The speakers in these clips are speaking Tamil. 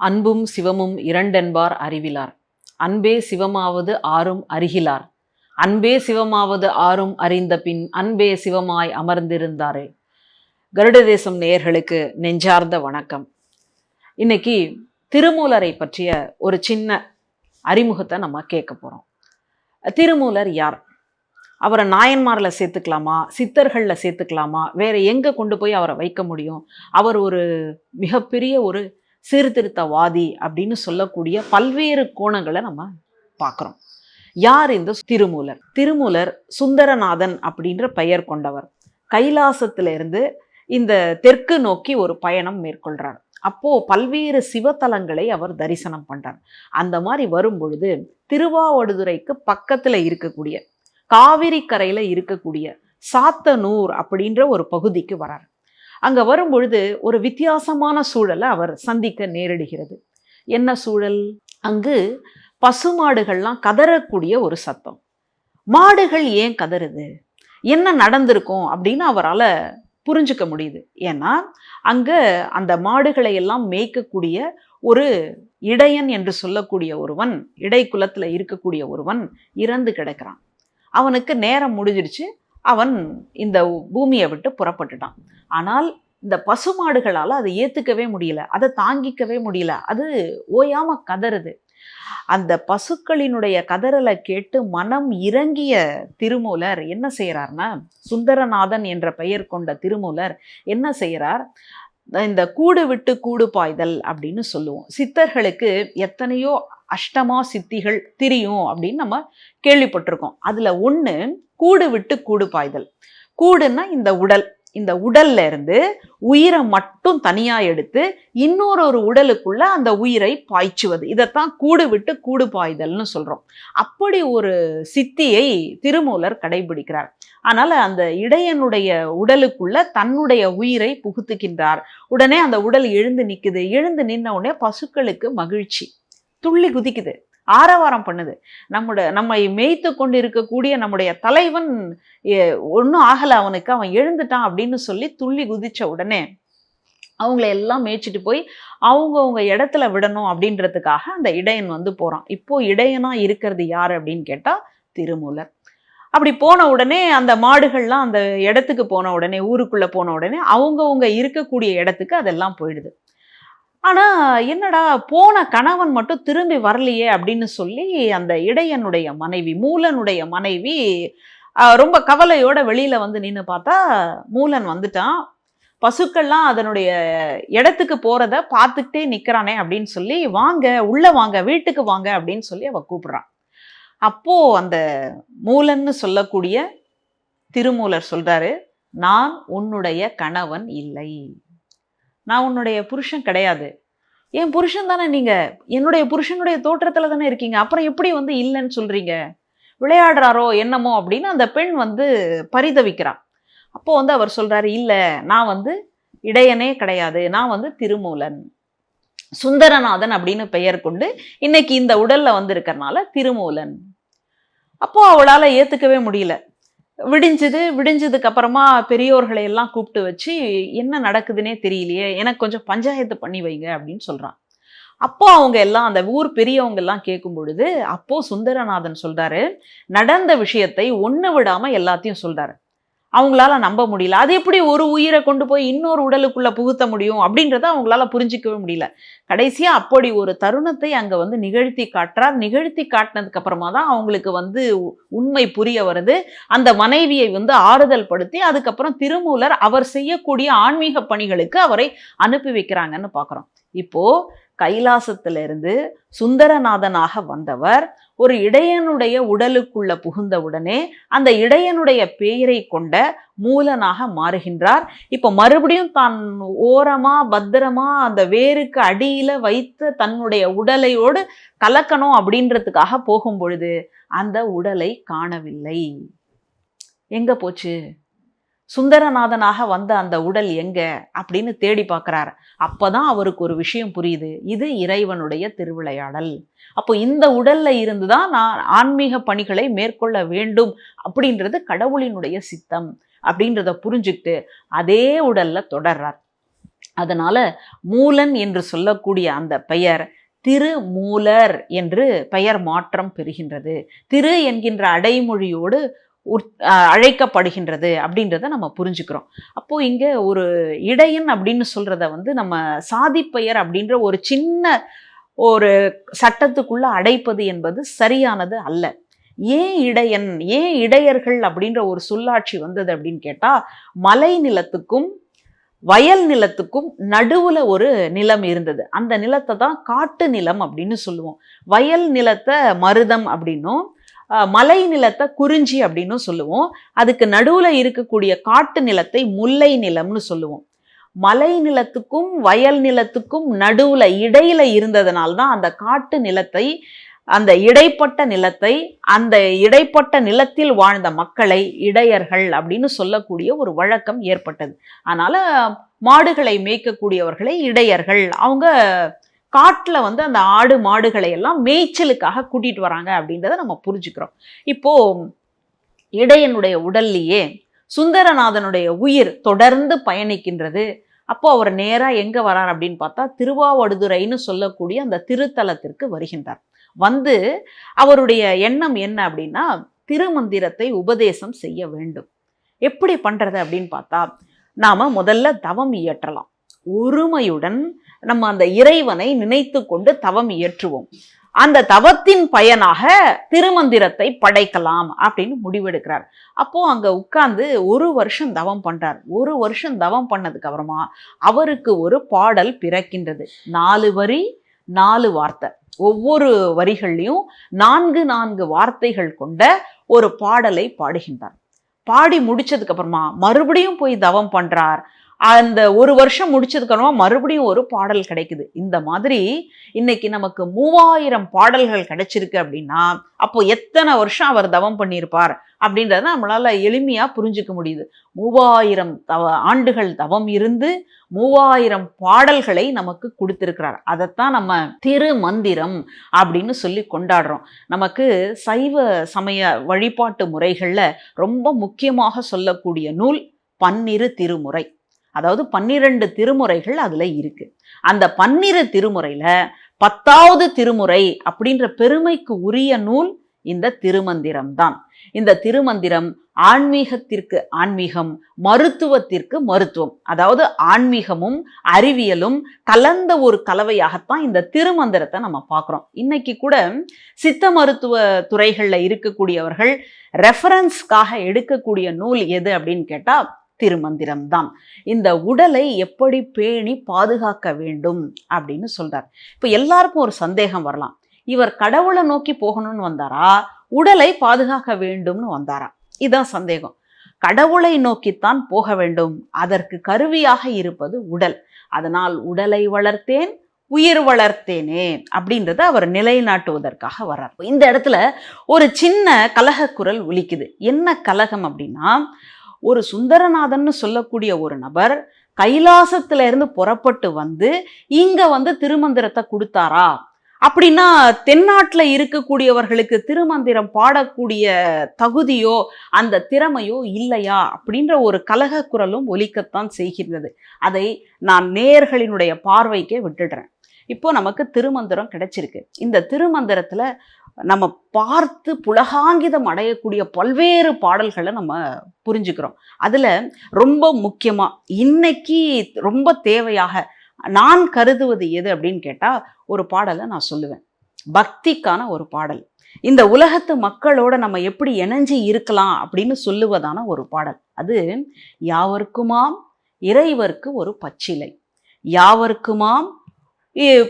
அன்பும் சிவமும் இரண்டென்பார் அறிவிலார். அன்பே சிவமாவது ஆறும் அருகிலார். அன்பே சிவமாவது ஆறும் அறிந்த பின் அன்பே சிவமாய் அமர்ந்திருந்தாரே. கருட தேசம் நேயர்களுக்கு நெஞ்சார்ந்த வணக்கம். இன்னைக்கு திருமூலரை பற்றிய ஒரு சின்ன அறிமுகத்தை நம்ம கேட்க போகிறோம் திருமூலர் யார்? அவரை நாயன்மாரில் சேர்த்துக்கலாமா? சித்தர்களில் சேர்த்துக்கலாமா? வேற எங்கே கொண்டு போய் அவரை வைக்க முடியும்? அவர் ஒரு மிகப்பெரிய ஒரு சீர்திருத்தவாதி அப்படின்னு சொல்லக்கூடிய பல்வேறு கோணங்களை நம்ம பார்க்குறோம். யார் இந்த திருமூலர்? திருமூலர் சுந்தரநாதன் அப்படின்ற பெயர் கொண்டவர். கைலாசத்திலிருந்து இந்த தெற்கு நோக்கி ஒரு பயணம் மேற்கொள்கிறார் அப்போ பல்வேறு சிவத்தலங்களை அவர் தரிசனம் பண்ணுறார் அந்த மாதிரி வரும் பொழுது திருவாவடுதுறைக்கு பக்கத்துல இருக்கக்கூடிய காவிரி கரையில் இருக்கக்கூடிய சாத்தனூர் அப்படின்ற ஒரு பகுதிக்கு வரார். அங்கே வரும் பொழுது ஒரு வித்தியாசமான சூழலை அவர் சந்திக்க நேரிடுகிறது. என்ன சூழல்? அங்கு பசுமாடுகள்லாம் கதறக்கூடிய ஒரு சத்தம். மாடுகள் ஏன் கதறுது? என்ன நடந்திருக்கும் அப்படின்னு அவரால் புரிஞ்சுக்க முடியுது. ஏன்னா அங்கே அந்த மாடுகளை எல்லாம் மேய்க்கக்கூடிய ஒரு இடையன் என்று சொல்லக்கூடிய ஒருவன் இடைக்குலத்துல இருக்கக்கூடிய ஒருவன் இறந்து கிடக்கிறான். அவனுக்கு நேரம் முடிஞ்சிடுச்சு. அவன் இந்த பூமியை விட்டு புறப்பட்டுட்டான். ஆனால் இந்த பசுமாடுகளால் அதை ஏற்றுக்கவே முடியல அதை தாங்கிக்கவே முடியல. அது ஓயாமல் கதறுது. அந்த பசுக்களினுடைய கதறலை கேட்டு மனம் இறங்கிய திருமூலர் என்ன செய்கிறார்னா சுந்தரநாதன் என்ற பெயர் கொண்ட திருமூலர் என்ன செய்கிறார் இந்த கூடு விட்டு கூடு பாய்தல் அப்படின்னு சொல்லுவோம். சித்தர்களுக்கு எத்தனையோ அஷ்டமா சித்திகள் திரியும் அப்படின்னு நம்ம கேள்விப்பட்டிருக்கோம். அதில் ஒன்று கூடு விட்டு கூடு பாய்தல். கூடுன்னா இந்த உடல். இந்த உடல்ல இருந்து உயிரை மட்டும் தனியா எடுத்து இன்னொரு ஒரு உடலுக்குள்ள அந்த உயிரை பாய்ச்சுவது. இதைத்தான் கூடு விட்டு கூடு பாய்தல்னு சொல்றோம். அப்படி ஒரு சித்தியை திருமூலர் கடைபிடிக்கிறார். அதனால அந்த இடையனுடைய உடலுக்குள்ள தன்னுடைய உயிரை புகுத்துக்கின்றார் உடனே அந்த உடல் எழுந்து நிற்குது எழுந்து நின்ன உடனே பசுக்களுக்கு மகிழ்ச்சி. துள்ளி குதிக்குது. ஆரவாரம் பண்ணுது. நம்முடைய நம்மை மேய்த்து கொண்டு இருக்கக்கூடிய நம்முடைய தலைவன் ஒன்றும் ஆகலை. அவனுக்கு அவன் எழுந்துட்டான் அப்படின்னு சொல்லி துள்ளி குதிச்ச உடனே அவங்கள எல்லாம் மேய்ச்சிட்டு போய் அவங்கவுங்க இடத்துல விடணும் அப்படின்றதுக்காக அந்த இடையன் வந்து போகிறான் இப்போ இடையனா இருக்கிறது யார் அப்படின்னு கேட்டால் திருமூலர். அப்படி போன உடனே அந்த மாடுகள்லாம் அந்த இடத்துக்கு போன உடனே ஊருக்குள்ளே போன உடனே அவங்கவுங்க இருக்கக்கூடிய இடத்துக்கு அதெல்லாம் போயிடுது. ஆனால் என்னடா போன கணவன் மட்டும் திரும்பி வரலையே அப்படின்னு சொல்லி அந்த இடையனுடைய மனைவி மூலனுடைய மனைவி ரொம்ப கவலையோட வெளியில் வந்து நின்று பார்த்தா மூலன் வந்துட்டான். பசுக்கள்லாம் அதனுடைய இடத்துக்கு போகிறத பார்த்துக்கிட்டே நிற்கிறானே அப்படின்னு சொல்லி வாங்க உள்ளே வாங்க வீட்டுக்கு வாங்க அப்படின்னு சொல்லி அவள் கூப்பிட்றான். அப்போ அந்த மூலன்னு சொல்லக்கூடிய திருமூலர் சொல்கிறாரு நான் உன்னுடைய கணவன் இல்லை. நான் உன்னுடைய புருஷன் கிடையாது. என் புருஷன் தானே நீங்கள் என்னுடைய புருஷனுடைய தோற்றத்தில் தானே இருக்கீங்க. அப்புறம் எப்படி வந்து இல்லைன்னு சொல்கிறீங்க விளையாடுறாரோ என்னமோ அப்படின்னு அந்த பெண் வந்து பரிதவிக்கிறான். அப்போ வந்து அவர் சொல்கிறாரு இல்லை நான் வந்து இடையனே கிடையாது. நான் வந்து திருமூலன். சுந்தரநாதன் அப்படின்னு பெயர் கொண்டு இன்னைக்கு இந்த உடல்ல வந்து இருக்கிறனால திருமூலன். அப்போ அவளால் ஏற்றுக்கவே முடியல. விடிஞ்சது விடிஞ்சதுக்கு அப்புறமா பெரியோர்களை எல்லாம் கூப்பிட்டு வச்சு என்ன நடக்குதுன்னே தெரியலையே எனக்கு கொஞ்சம் பஞ்சாயத்து பண்ணி வைங்க அப்படின்னு சொல்கிறான் அப்போ அவங்க எல்லாம் அந்த ஊர் பெரியவங்க எல்லாம் கேட்கும் பொழுது அப்போ சுந்தரநாதன் சொல்றாரு நடந்த விஷயத்தை ஒன்று விடாம எல்லாத்தையும் சொல்றாரு. அவங்களால நம்ப முடியல. அது எப்படி ஒரு உயிரை கொண்டு போய் இன்னொரு உடலுக்குள்ள புகுத்த முடியும்? அப்படின்றத அவங்களால புரிஞ்சிக்கவே முடியல. கடைசியா அப்படி ஒரு தருணத்தை அங்க வந்து நிகழ்த்தி காட்டுறார். நிகழ்த்தி காட்டினதுக்கு அப்புறமா தான் அவங்களுக்கு வந்து உண்மை புரிய வருது. அந்த மனைவியை வந்து ஆறுதல் படுத்தி அதுக்கப்புறம் திருமூலர் அவர் செய்யக்கூடிய ஆன்மீக பணிகளுக்கு அவரை அனுப்பி வைக்கிறாங்கன்னு பார்க்குறோம் இப்போ கைலாசத்திலிருந்து சுந்தரநாதனாக வந்தவர் ஒரு இடையனுடைய உடலுக்குள்ள புகுந்த உடனே அந்த இடையனுடைய பெயரை கொண்ட மூலனாக மாறுகின்றார். இப்போ மறுபடியும் தான் ஓரமா பத்திரமா அந்த வேருக்கு அடியில வைத்து தன்னுடைய உடலையோடு கலக்கணும் அப்படின்றதுக்காக போகும் பொழுது அந்த உடலை காணவில்லை. எங்க போச்சு? சுந்தரநாதனாக வந்த அந்த உடல் எங்க அப்படின்னு தேடி பார்க்குறாரு. அப்போதான் அவருக்கு ஒரு விஷயம் புரியுது. இது இறைவனுடைய திருவிளையாடல். அப்போ இந்த உடல்ல இருந்து தான் நான் ஆன்மீக பணிகளை மேற்கொள்ள வேண்டும் அப்படின்றது கடவுளினுடைய சித்தம் அப்படின்றத புரிஞ்சுக்கிட்டு அதே உடல்ல தொடர்றார். அதனால மூலன் என்று சொல்லக்கூடிய அந்த பெயர் திருமூலர் என்று பெயர் மாற்றம் பெறுகின்றது. திரு என்கின்ற அடைமொழியோடு அழைக்கப்படுகின்றது அப்படின்றத நம்ம புரிஞ்சுக்கிறோம். அப்போது இங்கே ஒரு இடையன் அப்படின்னு சொல்கிறத வந்து நம்ம சாதிப்பெயர் அப்படின்ற ஒரு சின்ன ஒரு சட்டத்துக்குள்ளே அடைப்பது என்பது சரியானது அல்ல. ஏன் இடையன் ஏன் இடையர்கள் அப்படின்ற ஒரு சொல்லாட்சி வந்தது அப்படின்னு கேட்டால் மலை நிலத்துக்கும் வயல் நிலத்துக்கும் நடுவில் ஒரு நிலம் இருந்தது. அந்த நிலத்தை தான் காட்டு நிலம் அப்படின்னு சொல்லுவோம். வயல் நிலத்தை மருதம் அப்படின்னும் மலை நிலத்தை குறிஞ்சி அப்படின்னும் சொல்லுவோம். அதுக்கு நடுவில் இருக்கக்கூடிய காட்டு நிலத்தை முல்லை நிலம்னு சொல்லுவோம். மலை நிலத்துக்கும் வயல் நிலத்துக்கும் நடுவில் இடையில இருந்ததுனால தான் அந்த காட்டு நிலத்தை அந்த இடைப்பட்ட நிலத்தை அந்த இடைப்பட்ட நிலத்தில் வாழ்ந்த மக்களை இடையர்கள் அப்படின்னு சொல்லக்கூடிய ஒரு வழக்கம் ஏற்பட்டது. அதனால மாடுகளை மேய்க்கக்கூடியவர்களை இடையர்கள். அவங்க காட்டில் வந்து அந்த ஆடு மாடுகளை எல்லாம் மேய்ச்சலுக்காக கூட்டிகிட்டு வராங்க அப்படின்றத நம்ம புரிஞ்சுக்கிறோம். இப்போது இடையனுடைய உடல்லையே சுந்தரநாதனுடைய உயிர் தொடர்ந்து பயணிக்கின்றது. அப்போ அவர் நேராக எங்கே வரார் அப்படின்னு பார்த்தா திருவாவடுதுறைன்னு சொல்லக்கூடிய அந்த திருத்தலத்திற்கு வருகின்றார். வந்து அவருடைய எண்ணம் என்ன அப்படின்னா திருமந்திரத்தை உபதேசம் செய்ய வேண்டும். எப்படி பண்ணுறது அப்படின்னு பார்த்தா நாம் முதல்ல தவம் இயற்றலாம். ஒருமையுடன் நம்ம அந்த இறைவனை நினைத்து கொண்டு தவம் இயற்றுவோம். அந்த தவத்தின் பயனாக திருமந்திரத்தை படைக்கலாம் அப்படின்னு முடிவெடுக்கிறார். அப்போ அங்க உட்கார்ந்து ஒரு வருஷம் தவம் பண்றார். ஒரு வருஷம் தவம் பண்ணதுக்கு அப்புறமா அவருக்கு ஒரு பாடல் பிறக்கின்றது. நாலு வரி நாலு வார்த்தை. ஒவ்வொரு வரிகள்லையும் நான்கு நான்கு வார்த்தைகள் கொண்ட ஒரு பாடலை பாடுகின்றார். பாடி முடிச்சதுக்கு அப்புறமா மறுபடியும் போய் தவம் பண்றார். அந்த ஒரு வருஷம் முடிச்சதுக்கப்புறமா மறுபடியும் ஒரு பாடல் கிடைக்குது. இந்த மாதிரி இன்னைக்கு நமக்கு மூவாயிரம் பாடல்கள் கிடைச்சிருக்கு அப்படின்னா அப்போ எத்தனை வருஷம் அவர் தவம் பண்ணியிருப்பார் அப்படின்றத நம்மளால எளிமையா புரிஞ்சுக்க முடியுது. மூவாயிரம் தவ ஆண்டுகள் தவம் இருந்து மூவாயிரம் பாடல்களை நமக்கு கொடுத்திருக்கிறார். அதைத்தான் நம்ம திருமந்திரம் அப்படின்னு சொல்லி கொண்டாடுறோம். நமக்கு சைவ சமய வழிபாட்டு முறைகளில் ரொம்ப முக்கியமாக சொல்லக்கூடிய நூல் பன்னிரு திருமுறை. அதாவது பன்னிரண்டு திருமுறைகள் அதில் இருக்கு. அந்த பன்னிரு திருமுறையில் பத்தாவது திருமுறை அப்படின்ற பெருமைக்கு உரிய நூல் இந்த திருமந்திரம் தான். இந்த திருமந்திரம் ஆன்மீகத்திற்கு ஆன்மீகம் மருத்துவத்திற்கு மருத்துவம். அதாவது ஆன்மீகமும் அறிவியலும் கலந்த ஒரு கலவையாகத்தான் இந்த திருமந்திரத்தை நம்ம பார்க்குறோம். இன்னைக்கு கூட சித்த மருத்துவ துறைகளில் இருக்கக்கூடியவர்கள் ரெஃபரன்ஸ்க்காக எடுக்கக்கூடிய நூல் எது அப்படின்னு கேட்டால் திருமந்திரம்தான். இந்த உடலை எப்படி பேணி பாதுகாக்க வேண்டும் அப்படின்னு சொல்றார். இப்போ எல்லாருக்கும் ஒரு சந்தேகம் வரலாம். இவர் கடவுளை நோக்கி போகணும்னு வந்தாரா? உடலை பாதுகாக்க வேண்டும்னு வந்தாரா? இதுதான் சந்தேகம். கடவுளை நோக்கித்தான் போக வேண்டும். அதற்கு கருவியாக இருப்பது உடல். அதனால் உடலை வளர்த்தேன் உயிர் வளர்த்தேனே அப்படின்றத அவர் நிலைநாட்டுவதற்காக வர்றார். இந்த இடத்துல ஒரு சின்ன கலகக்குரல் ஒலிக்குது என்ன கலகம் அப்படின்னா ஒரு சுந்தரநாதன்னு சொல்லக்கூடிய ஒரு நபர் கைலாசத்துல இருந்து புறப்பட்டு வந்து இங்க வந்து திருமந்திரத்தை கொடுத்தாரா? அப்படின்னா தென்னாட்டில் இருக்கக்கூடியவர்களுக்கு திருமந்திரம் பாடக்கூடிய தகுதியோ அந்த திறமையோ இல்லையா? அப்படின்ற ஒரு கலக குரலும் ஒலிக்கத்தான் செய்கின்றது. அதை நான் நேர்களினுடைய பார்வைக்கே விட்டுடுறேன். இப்போ நமக்கு திருமந்திரம் கிடைச்சிருக்கு. இந்த திருமந்திரத்துல நம்ம பார்த்து புலகாங்கிதம் அடையக்கூடிய பல்வேறு பாடல்களை நம்ம புரிஞ்சுக்கிறோம். அதில் ரொம்ப முக்கியமாக இன்னைக்கு ரொம்ப தேவையாக நான் கருதுவது எது அப்படின்னு கேட்டால் ஒரு பாடலை நான் சொல்லுவேன். பக்திக்கான ஒரு பாடல். இந்த உலகத்து மக்களோட நம்ம எப்படி இணைஞ்சு இருக்கலாம் அப்படின்னு சொல்லுவதான ஒரு பாடல். அது யாவருக்குமாம் இறைவருக்கு ஒரு பச்சிலை. யாவருக்குமாம்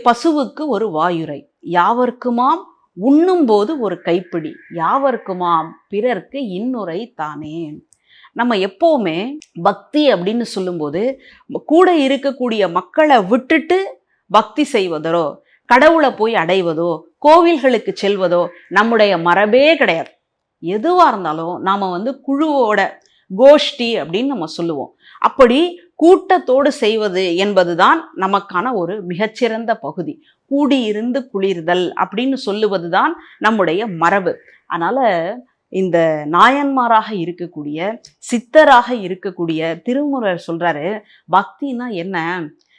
பசுவுக்கு ஒரு வாயுரை. யாவருக்குமாம் உண்ணும்போது ஒரு கைப்பிடி. யாவருக்குமாம் பிறர்க்கு இன்னுரை தானே. நம்ம எப்போவுமே பக்தி அப்படின்னு சொல்லும்போது கூட இருக்கக்கூடிய மக்களை விட்டுட்டு பக்தி செய்வதோ கடவுளை போய் அடைவதோ கோவில்களுக்கு செல்வதோ நம்முடைய மரபே கிடையாது. எதுவாக இருந்தாலும் நாம் வந்து குழுவோட கோஷ்டி அப்படின்னு நம்ம சொல்லுவோம். அப்படி கூட்டத்தோடு செய்வது என்பதுதான் நமக்கான ஒரு மிகச்சிறந்த பகுதி. கூடியிருந்து குளிர்தல் அப்படின்னு சொல்லுவது தான் நம்முடைய மரபு. அதனால் இந்த நாயன்மாராக இருக்கக்கூடிய சித்தராக இருக்கக்கூடிய திருமுறர் சொல்கிறாரு பக்தினா என்ன?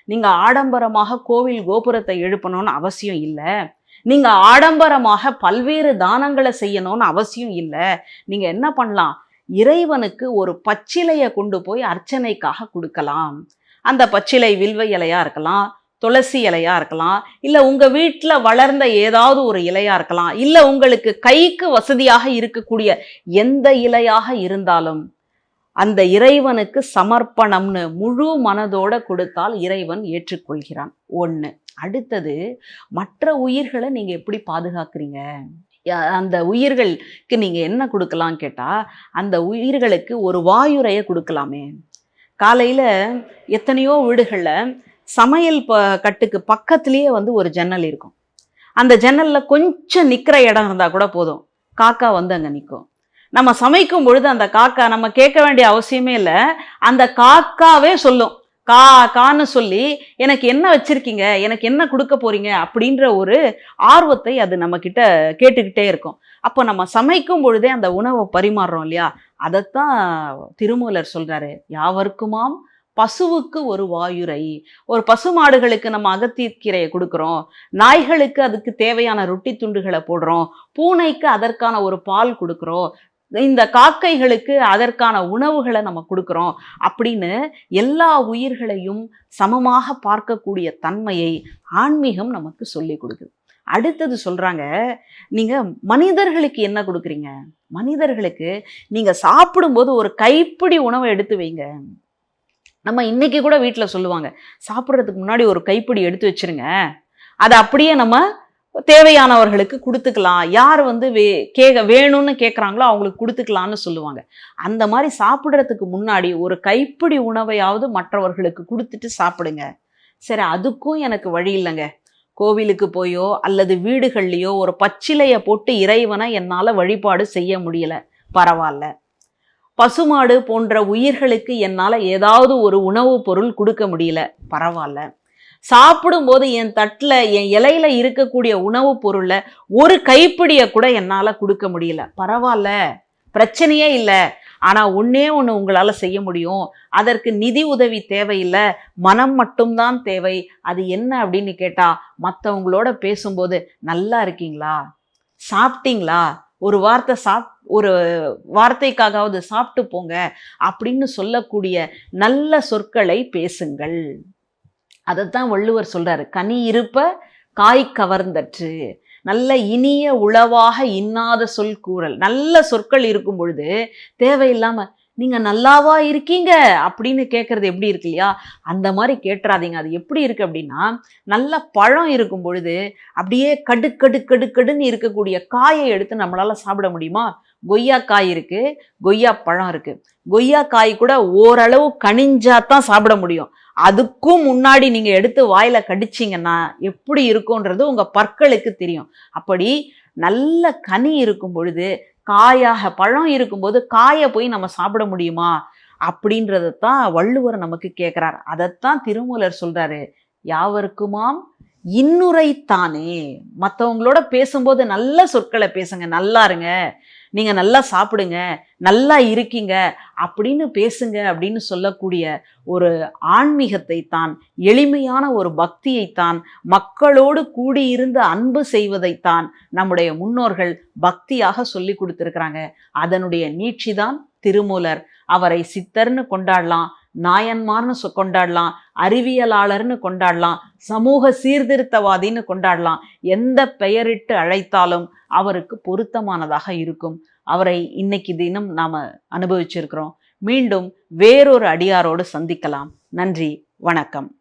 நீங்கள் ஆடம்பரமாக கோவில் கோபுரத்தை எழுப்பணும்னு அவசியம் இல்லை. நீங்கள் ஆடம்பரமாக பல்வேறு தானங்களை செய்யணும்னு அவசியம் இல்லை. நீங்கள் என்ன பண்ணலாம்? இறைவனுக்கு ஒரு பச்சிலையை கொண்டு போய் அர்ச்சனைக்காக கொடுக்கலாம். அந்த பச்சிலை வில்வ இலையாக இருக்கலாம் துளசி இலையாக இருக்கலாம் இல்லை உங்கள் வீட்டில் வளர்ந்த ஏதாவது ஒரு இலையாக இருக்கலாம் இல்லை உங்களுக்கு கைக்கு வசதியாக இருக்கக்கூடிய எந்த இலையாக இருந்தாலும் அந்த இறைவனுக்கு சமர்ப்பணம்னு முழு மனதோட கொடுத்தால் இறைவன் ஏற்றுக்கொள்கிறான். ஒன்று அடுத்தது மற்ற உயிர்களை நீங்கள் எப்படி பாதுகாக்கிறீங்க? அந்த உயிர்களுக்கு நீங்கள் என்ன கொடுக்கலாம் கேட்டால் அந்த உயிர்களுக்கு ஒரு வாயுரையை கொடுக்கலாமே. காலையில் எத்தனையோ வீடுகளில் சமையல் ப கட்டுக்கு பக்கத்துலேயே வந்து ஒரு ஜன்னல் இருக்கும். அந்த ஜன்னலில் கொஞ்சம் நிற்கிற இடம் இருந்தால் கூட போதும். காக்கா வந்து அங்கே நிற்கும் நம்ம சமைக்கும் பொழுது அந்த காக்கா நம்ம கேட்க வேண்டிய அவசியமே இல்லை. அந்த காக்காவே சொல்லும். கா கான்னு சொல்லி எனக்கு என்ன வச்சிருக்கீங்க? எனக்கு என்ன கொடுக்க போறீங்க? அப்படின்ற ஒரு ஆர்வத்தை அது நம்ம கிட்ட கேட்டுக்கிட்டே இருக்கும். அப்போ நம்ம சமைக்கும் பொழுதே அந்த உணவை பரிமாறுறோம் இல்லையா? அதைத்தான் திருமூலர் சொல்கிறாரு யாவருக்குமாம் பசுவுக்கு ஒரு வாயுரை. ஒரு பசுமாடுகளுக்கு நம்ம அகத்திக்கீரையை கொடுக்குறோம். நாய்களுக்கு அதுக்கு தேவையான ரொட்டி துண்டுகளை போடுறோம். பூனைக்கு அதற்கான ஒரு பால் கொடுக்குறோம். இந்த காக்கைகளுக்கு அதற்கான உணவுகளை நம்ம கொடுக்குறோம். அப்படின்னு எல்லா உயிர்களையும் சமமாக பார்க்கக்கூடிய தன்மையை ஆன்மீகம் நமக்கு சொல்லி கொடுக்குது. அடுத்தது சொல்கிறாங்க நீங்கள் மனிதர்களுக்கு என்ன கொடுக்குறீங்க? மனிதர்களுக்கு நீங்கள் சாப்பிடும்போது ஒரு கைப்பிடி உணவை எடுத்து வைங்க. நம்ம இன்னைக்கு கூட வீட்டில் சொல்லுவாங்க சாப்பிட்றதுக்கு முன்னாடி ஒரு கைப்பிடி எடுத்து வச்சிருங்க. அதை அப்படியே நம்ம தேவையானவர்களுக்கு கொடுத்துக்கலாம். யார் வந்து வே கேட்க வேணும்னு கேட்குறாங்களோ அவங்களுக்கு கொடுத்துக்கலாம்னு சொல்லுவாங்க. அந்த மாதிரி சாப்பிட்றதுக்கு முன்னாடி ஒரு கைப்பிடி உணவையாவது மற்றவர்களுக்கு கொடுத்துட்டு சாப்பிடுங்க. சரி அதுக்கும் எனக்கு வழி இல்லைங்க. கோவிலுக்கு போயோ அல்லது வீடுகள்லையோ ஒரு பச்சிலையை போட்டு இறைவனை என்னால் வழிபாடு செய்ய முடியல. பரவாயில்ல. பசுமாடு போன்ற உயிர்களுக்கு என்னால் ஏதாவது ஒரு உணவுப் பொருள் கொடுக்க முடியல. பரவாயில்ல சாப்பிடும்போது என் தட்டில் என் இலையில இருக்கக்கூடிய உணவுப் பொருளை ஒரு கைப்பிடியை கூட என்னால் கொடுக்க முடியல. பரவாயில்ல பிரச்சனையே இல்லை. ஆனால் ஒன்றே ஒன்று உங்களால் செய்ய முடியும். அதற்கு நிதி உதவி தேவையில்லை. மனம் மட்டும்தான் தேவை. அது என்ன அப்படின்னு கேட்டால் மற்றவங்களோட பேசும்போது நல்லா இருக்கீங்களா? சாப்பிட்டீங்களா? ஒரு வார்த்தை சாப் ஒரு வார்த்தைக்காகவது சாப்பிட்டு போங்க அப்படின்னு சொல்லக்கூடிய நல்ல சொற்களை பேசுங்கள். அதைத்தான் வள்ளுவர் சொல்கிறாரு கனி இருப்ப காய் கவர்ந்தற்று. நல்ல இனிய உளவாக இன்னாத சொல் கூறல். நல்ல சொற்கள் இருக்கும் பொழுது தேவையில்லாமல் நீங்க நல்லாவா இருக்கீங்க அப்படின்னு கேட்கறது எப்படி இருக்கு இல்லையா? அந்த மாதிரி கேட்டுறாதீங்க. அது எப்படி இருக்கு அப்படின்னா நல்ல பழம் இருக்கும் பொழுது அப்படியே கடு கடு கடு கடுன்னு இருக்கக்கூடிய காயை எடுத்து நம்மளால சாப்பிட முடியுமா? கொய்யா காய் இருக்கு கொய்யா பழம் இருக்கு. கொய்யா காய் கூட ஓரளவு கனிஞ்சா தான் சாப்பிட முடியும். அதுக்கும் முன்னாடி நீங்க எடுத்து வாயில கடிச்சிங்கன்னா எப்படி இருக்கும்ன்றது உங்க பற்களுக்கு தெரியும். அப்படி நல்ல கனி இருக்கும் பொழுது காயாக பழம் இருக்கும்போது காயை போய் நம்ம சாப்பிட முடியுமா? அப்படின்றத தான் வள்ளுவர் நமக்கு கேட்குறார் அதைத்தான் திருமூலர் சொல்றாரு. யாவருக்குமாம் இன்னுரைத்தானே? மற்றவங்களோட பேசும்போது நல்ல சொற்களை பேசுங்க நல்லா இருங்க. நீங்கள் நல்லா சாப்பிடுங்க நல்லா இருக்கீங்க அப்படின்னு பேசுங்க அப்படின்னு சொல்லக்கூடிய ஒரு ஆன்மீகத்தை தான் எளிமையான ஒரு பக்தியைத்தான் மக்களோடு கூடியிருந்து அன்பு செய்வதைத்தான் நம்முடைய முன்னோர்கள் பக்தியாக சொல்லி கொடுத்துருக்குறாங்க. அதனுடைய நீட்சி தான் திருமூலர். அவரை சித்தர்னு கொண்டாடலாம் நாயன்மார்னு சொ- கொண்டாடலாம் அறிவியலாளர்னு கொண்டாடலாம் சமூக சீர்திருத்தவாதின்னு கொண்டாடலாம். எந்த பெயரிட்டு அழைத்தாலும் அவருக்கு பொருத்தமானதாக இருக்கும். அவரை இன்னைக்கு தினம் நாம் அனுபவிச்சிருக்கிறோம். மீண்டும் வேறொரு அடியாரோடு சந்திக்கலாம். நன்றி வணக்கம்.